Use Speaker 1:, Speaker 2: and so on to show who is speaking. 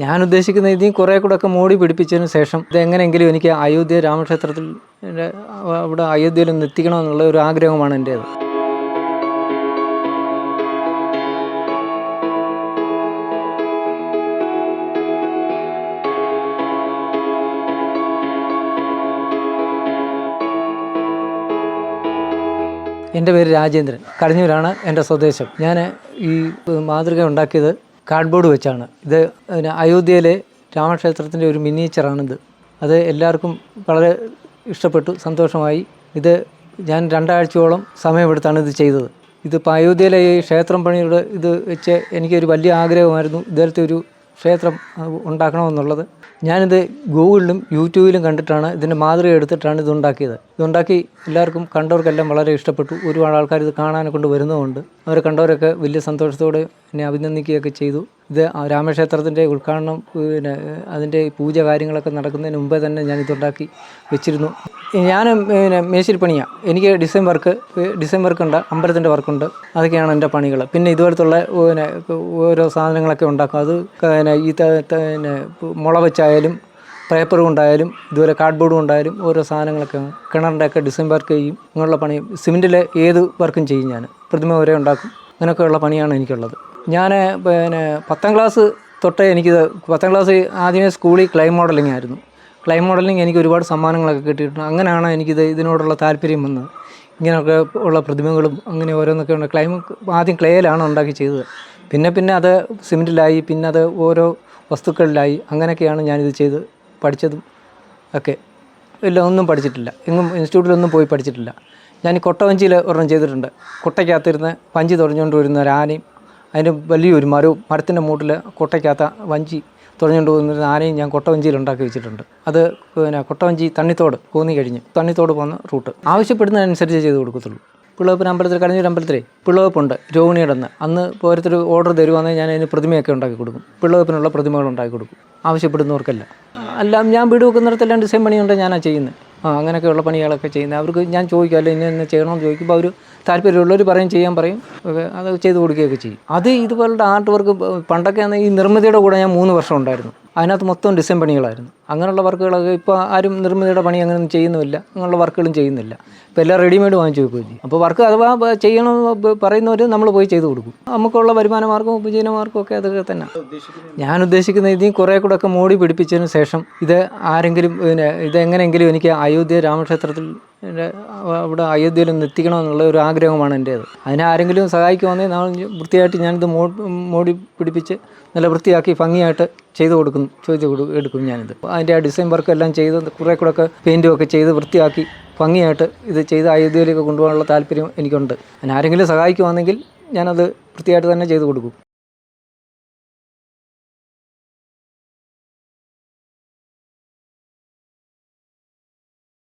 Speaker 1: ഞാൻ ഉദ്ദേശിക്കുന്ന ഇതിൽ കുറേ കൂടെ ഒക്കെ മോടി പിടിപ്പിച്ചതിന് ശേഷം ഇതെങ്ങനെയെങ്കിലും എനിക്ക് അയോധ്യ രാമക്ഷേത്രത്തിൽ അവിടെ അയോധ്യയിൽ ഒന്ന് എത്തിക്കണമെന്നുള്ള ഒരു ആഗ്രഹമാണ് എന്റേത്. എന്റെ പേര് രാജേന്ദ്രൻ. കടഞ്ഞൂരാണ് എന്റെ സ്വദേശം. ഞാൻ ഈ മാതൃക ഉണ്ടാക്കിയത് കാർഡ്ബോർഡ് വെച്ചാണ്. ഇത് പിന്നെ അയോധ്യയിലെ രാമക്ഷേത്രത്തിന്റെ ഒരു മിനിയേച്ചറാണിത്. അത് എല്ലാവർക്കും വളരെ ഇഷ്ടപ്പെട്ടു സന്തോഷമായി. ഇത് ഞാൻ രണ്ടാഴ്ചയോളം സമയമെടുത്താണ് ഇത് ചെയ്തത്. ഇതിപ്പോൾ അയോധ്യയിലെ ഈ ക്ഷേത്രം പണിയുടെ ഇത് വെച്ച് എനിക്കൊരു വലിയ ആഗ്രഹമായിരുന്നു. ഇതുപോലത്തെ ഒരു ക്ഷേത്രം ഉണ്ടാക്കണമെന്നുള്ളത്. ഞാനിത് ഗൂഗിളിലും യൂട്യൂബിലും കണ്ടിട്ടാണ് ഇതിന്റെ മാതൃക എടുത്തിട്ടാണ് ഇത് ഉണ്ടാക്കിയത്. ഇതുണ്ടാക്കി എല്ലാവർക്കും കണ്ടവർക്കെല്ലാം വളരെ ഇഷ്ടപ്പെട്ടു. ഒരുപാട് ആൾക്കാർ ഇത് കാണാനെ കൊണ്ട് വരുന്നതുകൊണ്ട് അവരെ കണ്ടവരൊക്കെ വലിയ സന്തോഷത്തോടെ എന്നെ അഭിനന്ദിക്കുകയൊക്കെ ചെയ്തു. ഇത് രാമക്ഷേത്രത്തിന്റെ ഉദ്ഘാടനം പിന്നെ അതിന്റെ പൂജ കാര്യങ്ങളൊക്കെ നടക്കുന്നതിന് മുമ്പേ തന്നെ ഞാൻ ഇതുണ്ടാക്കി വെച്ചിരുന്നു. ഞാൻ പിന്നെ മേശിരിപ്പണിയാണ് എനിക്ക് ഡിസൈൻ വർക്ക് ഡിസൈൻ വർക്കുണ്ട് അമ്പലത്തിന്റെ വർക്കുണ്ട്. അതൊക്കെയാണ് എന്റെ പണികൾ. പിന്നെ ഇതുപോലത്തുള്ള പിന്നെ ഓരോ സാധനങ്ങളൊക്കെ ഉണ്ടാക്കും. അത് പിന്നെ ഈ പിന്നെ മുള വെച്ചായാലും പേപ്പർ കൊണ്ടായാലും ഇതുപോലെ കാർഡ്ബോർഡ് കൊണ്ടായാലും ഓരോ സാധനങ്ങളൊക്കെ കിണറിന്റെ ഒക്കെ ഡിസൈൻ വർക്ക് ചെയ്യും. അങ്ങനെയുള്ള പണി സിമെന്റിലെ ഏത് വർക്കും ചെയ്യും ഞാൻ. പ്രതിമ വരെ ഉണ്ടാക്കും. അങ്ങനെയൊക്കെയുള്ള പണിയാണ് എനിക്കുള്ളത്. ഞാൻ പിന്നെ പത്താം ക്ലാസ് തൊട്ടേ എനിക്കിത് പത്താം ക്ലാസ് ആദ്യമേ സ്കൂളിൽ ക്ലൈം മോഡലിംഗ് ആയിരുന്നു. ക്ലൈം മോഡലിംഗ് എനിക്ക് ഒരുപാട് സമ്മാനങ്ങളൊക്കെ കിട്ടിയിട്ടുണ്ട്. അങ്ങനെയാണ് എനിക്കിത് ഇതിനോടുള്ള താല്പര്യം വന്നത്. ഇങ്ങനെയൊക്കെ ഉള്ള പ്രതിമകളും അങ്ങനെ ഓരോന്നൊക്കെ ഉണ്ട്. ക്ലൈം ആദ്യം ക്ലേയിലാണ് ഉണ്ടാക്കി ചെയ്തത്. പിന്നെ പിന്നെ അത് സിമെന്റിലായി പിന്നെ അത് ഓരോ വസ്തുക്കളിലായി അങ്ങനെയൊക്കെയാണ് ഞാനിത് ചെയ്ത് പഠിച്ചതും ഒക്കെ. ഇല്ല ഒന്നും പഠിച്ചിട്ടില്ല. എങ്ങും ഇൻസ്റ്റിറ്റ്യൂട്ടിലൊന്നും പോയി പഠിച്ചിട്ടില്ല. ഞാൻ കൊട്ടവഞ്ചിയിൽ ഒരെണ്ണം ചെയ്തിട്ടുണ്ട്. കൊട്ടയ്ക്കകത്തിരുന്ന് പഞ്ചി തുറഞ്ഞുകൊണ്ട് വരുന്ന ഒരു ആനയും അതിന് വലിയൊരു മരവും മരത്തിന്റെ മൂട്ടിൽ കൊട്ടയ്ക്കകത്ത വഞ്ചി തുഴഞ്ഞുകൊണ്ട് പോകുന്ന ആനയും ഞാൻ കൊട്ടവഞ്ചിയിൽ ഉണ്ടാക്കി വെച്ചിട്ടുണ്ട്. അത് പിന്നെ കൊട്ടവഞ്ചി തണ്ണിത്തോട് കൂന്നി കഴിഞ്ഞ് തണ്ണിത്തോട് പോകുന്ന റൂട്ട്. ആവശ്യപ്പെടുന്നതനുസരിച്ച് ചെയ്ത് കൊടുക്കത്തുള്ളൂ. പിള്ളവപ്പിന് അമ്പലത്തിൽ കടഞ്ഞൂർ അമ്പലത്തിലേ പിള്ളവപ്പുണ്ട് രോഹിണിയുടെ അന്ന് അന്ന് ഓരോരുത്തർ ഓർഡർ തരുവാണെങ്കിൽ ഞാൻ അതിന് പ്രതിമയൊക്കെ ഉണ്ടാക്കി കൊടുക്കും. പിള്ളവപ്പിനുള്ള പ്രതിമകൾ ഉണ്ടാക്കി കൊടുക്കും. ആവശ്യപ്പെടുന്നവർക്കല്ല. അല്ല ഞാൻ വീട് വെക്കുന്നിടത്തെല്ലാം ഡിസൈൻ പണിയുണ്ട് ഞാനാണ് ചെയ്യുന്നത്. അങ്ങനെയൊക്കെയുള്ള പണികളൊക്കെ ചെയ്യുന്നത്. അവർക്ക് ഞാൻ ചോദിക്കും അല്ലെങ്കിൽ ഇന്ന ചെയ്യണമെന്ന് ചോദിക്കുമ്പോൾ അവർ താല്പര്യമുള്ളവർ പറയും ചെയ്യാൻ പറയും. അത് ചെയ്ത് കൊടുക്കുകയൊക്കെ ചെയ്യും. അത് ഇതുപോലുള്ള ആർട്ട് വർക്ക് പണ്ടൊക്കെ ഈ നിർമ്മിതിയുടെ കൂടെ ഞാൻ മൂന്ന് വർഷം ഉണ്ടായിരുന്നു. അതിനകത്ത് മൊത്തം ഡിസൈൻ പണികളായിരുന്നു. അങ്ങനെയുള്ള വർക്കുകളൊക്കെ ഇപ്പോൾ ആരും നിർമ്മിതിയുടെ പണി അങ്ങനെയൊന്നും ചെയ്യുന്നുമില്ല. അങ്ങനെയുള്ള വർക്കുകളും ചെയ്യുന്നില്ല. ഇപ്പോൾ എല്ലാം റെഡിമെയ്ഡ് വാങ്ങിച്ച് വെക്കുകയും ചെയ്യും അപ്പോൾ വർക്ക് അഥവാ ചെയ്യണം പറയുന്നവർ നമ്മൾ പോയി ചെയ്ത് കൊടുക്കും. നമുക്കുള്ള വരുമാന മാർഗവും ഉപജീവന മാർഗവും ഒക്കെ അതൊക്കെ തന്നെ. ഞാൻ ഉദ്ദേശിക്കുന്ന ഇതിൽ കുറേ കൂടെ ഒക്കെ മോടി പിടിപ്പിച്ചതിന് ശേഷം ഇത് ആരെങ്കിലും പിന്നെ ഇതെങ്ങനെയെങ്കിലും എനിക്ക് അയോധ്യ രാമക്ഷേത്രത്തിൽ അവിടെ അയോധ്യയിൽ ഒന്ന് എത്തിക്കണമെന്നുള്ള ഒരു ആഗ്രഹമാണ് എന്റേത്. അതിനെ ആരെങ്കിലും സഹായിക്കുവാണെങ്കിൽ നമ്മൾ വൃത്തിയായിട്ട് ഞാനിത് മോ മോടി പിടിപ്പിച്ച് നല്ല വൃത്തിയാക്കി ഭംഗിയായിട്ട് ചെയ്ത് കൊടുക്കും ചോദിച്ചു കൊടുക്കും എടുക്കും ഞാനിത്. അതിന്റെ ആ ഡിസൈൻ വർക്ക് എല്ലാം ചെയ്ത് കുറേ കൂടെ ഒക്കെ പെയിന്റും ഒക്കെ ചെയ്ത് വൃത്തിയാക്കി ഭംഗിയായിട്ട് ഇത് ചെയ്ത് അയോധ്യയിലേക്ക് കൊണ്ടുപോകാനുള്ള താല്പര്യം എനിക്കുണ്ട്. ഞാൻ ആരെങ്കിലും സഹായിക്കുവാണെങ്കിൽ ഞാനത് വൃത്തിയായിട്ട് തന്നെ ചെയ്ത് കൊടുക്കും.